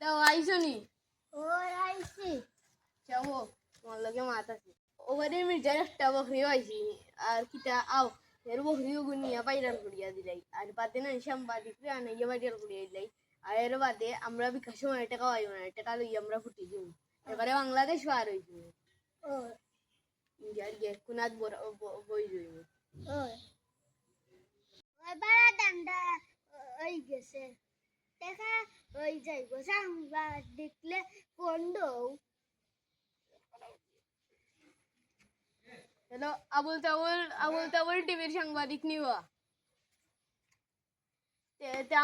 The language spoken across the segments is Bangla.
দাও আইসো নি। ও আইছি। যাব তোমার লগে মাত আছে ওবারে মির্জার একটা বকরি আইছি। আর কিটা আও এর বকরি গুনিয়া বাইরাল করিয়া দিলাই আর বাদে না সাংবাদিক আনাইয়া বাইরাল করিয়া দিলাই আর এর বাদে আমরা বিকাশ মানে টাকা পাইব না টাকা লই আমরা ফুটি দিই এবারে বাংলাদেশ পার হইছি ও। ইন্ডিয়ার গিয়ে কুনাত বই যাইব ও। ওই বাড়া ওই গেছে। দেখা ওই যাইব। সাংবাদ দেখলে কোন দৌ হ্যালো আবুল তাবুল আবুল তাবুল টিভির সাংবাদিক নিবা।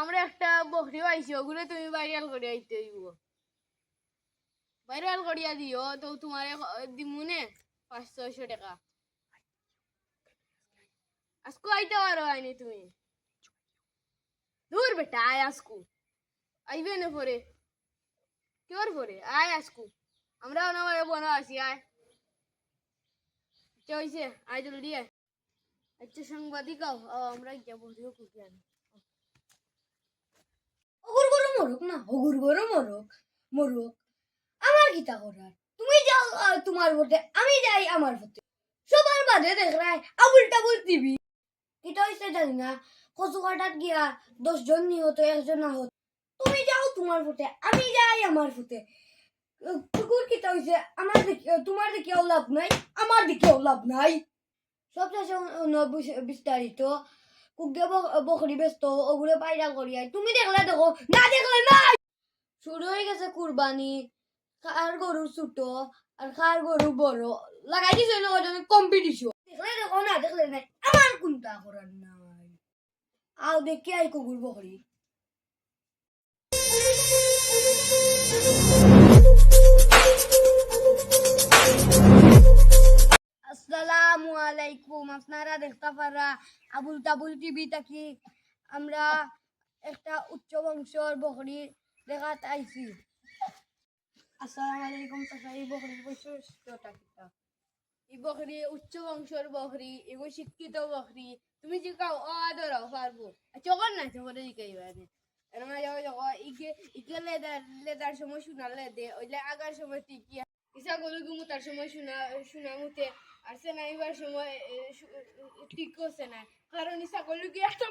আমরা একটা বকরি পাইছি, ওগুলো তুমি ভাইরাল করে আইতে হইব। ভাইরাল করিয়া দিও, তো তোমার দিমুনে পাঁচ ছয়শো টাকা। আজকু আইতে পারো আইনি তুমি। দূর বেটা, আয় আজকু। আইবে না পরে? কেউর পরে? আয় আজকু। আমরা ওনার বনা আছি আয়। আচ্ছা হয়েছে আয় জলদি আয়। আচ্ছা সাংবাদিক আও আও, আমরা গিয়া বসিও কুকি আনি। অগুর গরু মরুক না মরুক মরুক। আমার কিতা করার? তুমি যাও তোমার ভোটে আমি যাই আমার ভোটে সবার বাদে দেখ রায় আবুল টাবুল দিবি কিটা হয়েছে জানি না। কচু কাটাত গিয়া দশজন নিহত একজন আহত। তুমি যাও তোমার ভোটে আমি যাই আমার আহ, কুকুর কিটা হয়েছে আমার দেখি তোমার দিকেও লাভ নাই আমার দিকেও লাভ নাই। সব শেষে অন্য বিস- বিস্তারিত। কুকে বকরি ব্যস্ত ওগুলো পায়রা করিয়াই তুমি দেখলে দেখো না দেখলে নাই! শুরু হয়ে গেছে কুরবানি। কার গরু ছোট আর কার গরু বড়। লাগাই দিছে লোকজন কম্পিটিশন দেখলে দেখো না দেখলে নাই। আমার কোনটা করার নাই? আও দেখি আই কুকুর বকরি। আবুল তাবুল টিভি থাকি আমরা একটা উচ্চ বংশর বকরি দেখাত আইছি। আসসালামু আলাইকুম চাচা এই বকরির বৈশিষ্ট্যটা কিটা ই বকরি উচ্চ বংশর বকরি এগো শিক্ষিত বকরি তুমি যে জিকাও ও আদরাও পারব চকর না চকরে জিকাইবা নে। এরমা যাও ইকে ইকে লেদার লেদার সময় শোনা লেদে ওইলে আগার সময় টিকি ইসা গরু গুমু তার সময় শোনা শোনা মুতে আর সে নাইবার সময় ঠিক করছে না। কারণ ইসা গরু কি একটা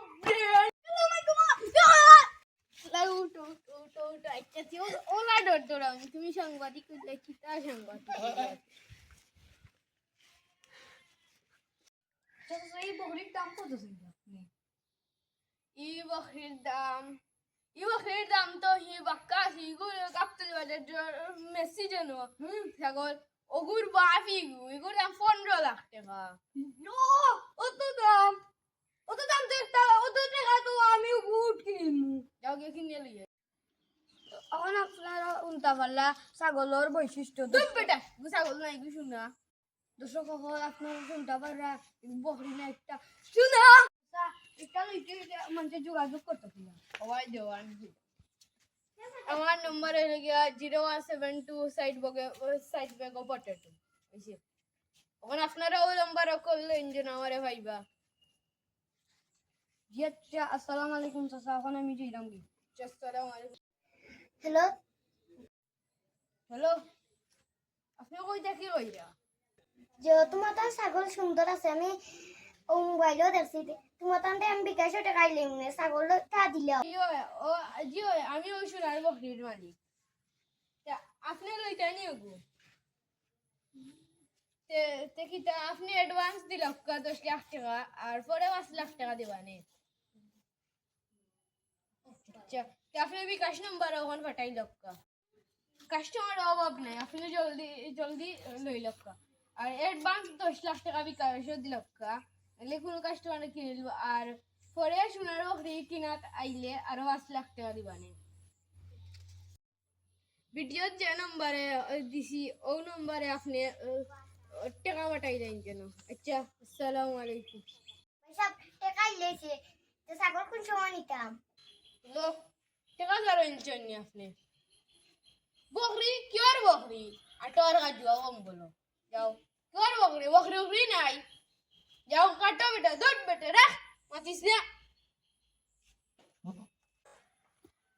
আচ্ছা তুমি সাংবাদিক সাংবাদিক চাচা এই বকরির দাম কত ছিল আপনি? ই বকরির দাম ই বকরির দাম তো হি বাক্কা হি গু কাপতলি বাজার মেসি যেন ছাগল ওগুর গু এগুর দাম পনেরো লাখ টাকা। অত দাম অত দাম তো একটা অত টাকা তো আমি উঠ কিনবো যাও গিয়ে কিনে লইয়ে। এখন আপনারা উল্টা পাল্লা ছাগলের বৈশিষ্ট্য তুই বেটা ছাগল নাই গু শুনা দর্শক হল আপনারা শুনতে পারা বকরি না একটা শুনা এটা লইতে মানুষের যোগাযোগ করতে পারলাম। সবাই দেওয়ান আমার নম্বর হয়ে গিয়া zero one seven two side বগে side bag potato বুঝছি? এখন আপনারা ওই নম্বর করলে ইঞ্জিন আমারে ভাইবা। জি আচ্ছা আসসালামু আলাইকুম চাচা এখন আমি যাইলাম কি আসসালামু আলাইকুম। হ্যালো? হ্যালো? আপনি কই দেখি রইরা যে তোমার তো ছাগল সুন্দর আছে আমি ও মোবাইলও দেখছি তোমার তান্তে আমি বিকাশও টাকা আইলে মনে ছাগল তা দিলে ও, জিও, আমি ওই সোনার বকরির মালিক আপনি লইতে নি ওগু তে কি তা আপনি অ্যাডভান্স দিল দশ লাখ টাকা, আর পরে পাঁচ লাখ টাকা দিবানে আচ্ছা আপনি বিকাশ নম্বর ওখান পাঠাই লক্কা কাস্টমার অভাব নাই, আপনি জলদি জলদি লই লক্কা আর অ্যাডভান্স দশ লাখ টাকা বিকাশ দিলক্কা এলে কোনো কাস্টমার কিনে নিব আর পরে সোনার বকরি কিনাত আইলে আরও পাঁচ লাখ টাকা দিবানে। ভিডিওর যে নম্বরে দিছি ও নম্বরে আপনি টাকা পাঠাই দেন কেন? আচ্ছা আসসালামু আলাইকুম। সব টাকা আইলেছে তো ছাগল কোন সময় নিতাম? লোক টাকা ধরেন জন্য আপনি। বকরি কিয়র বকরি? আর তোর কাজ কম বলো। যাও। কিয়র বকরি বকরি বকরি নাই। যাও কাটো বেটা দৌড় বেটা রাখ মাতিস না।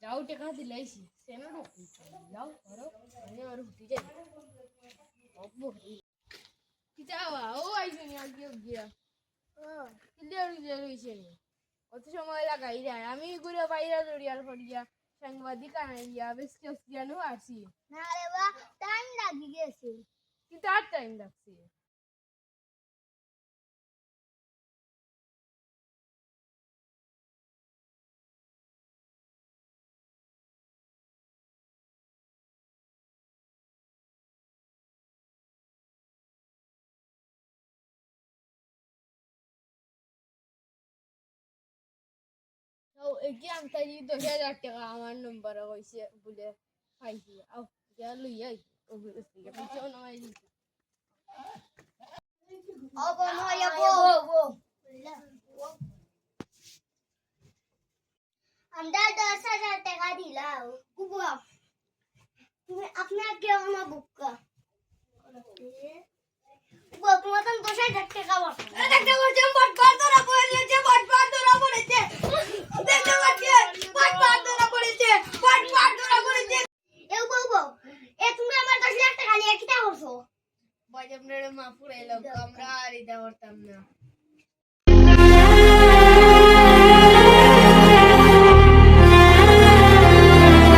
যাও টাকা দিলাইছি সেনা ঢুকি যাও করো আমি আর হুটি যাই। বকরি কিতা ও আইছে নি আর কি গিয়া। ক্লিয়ার ক্লিয়ার হইছে নি। অত সময় লাগাই যায় আমি ঘুরে বাইরে দড়িয়ার পড়িয়া সাংবাদিক আনাইয়া বেশ কেসিয়ানো আসি। না রে বা টাইম লাগি গেছে। কিন্তু আর টাইম লাগছে। আমতা দি দশ হাজার টাকা আমার নম্বরে কইছে বলে পাইছি আও যা লইয়া থেকে আমরা দশ হাজার টাকা দিলাম তুমি আপনার কে আমার বুকা তো দশ হাজার টাকা বসে লাখ টাকা নিয়ে কিটা করছ বাজার মা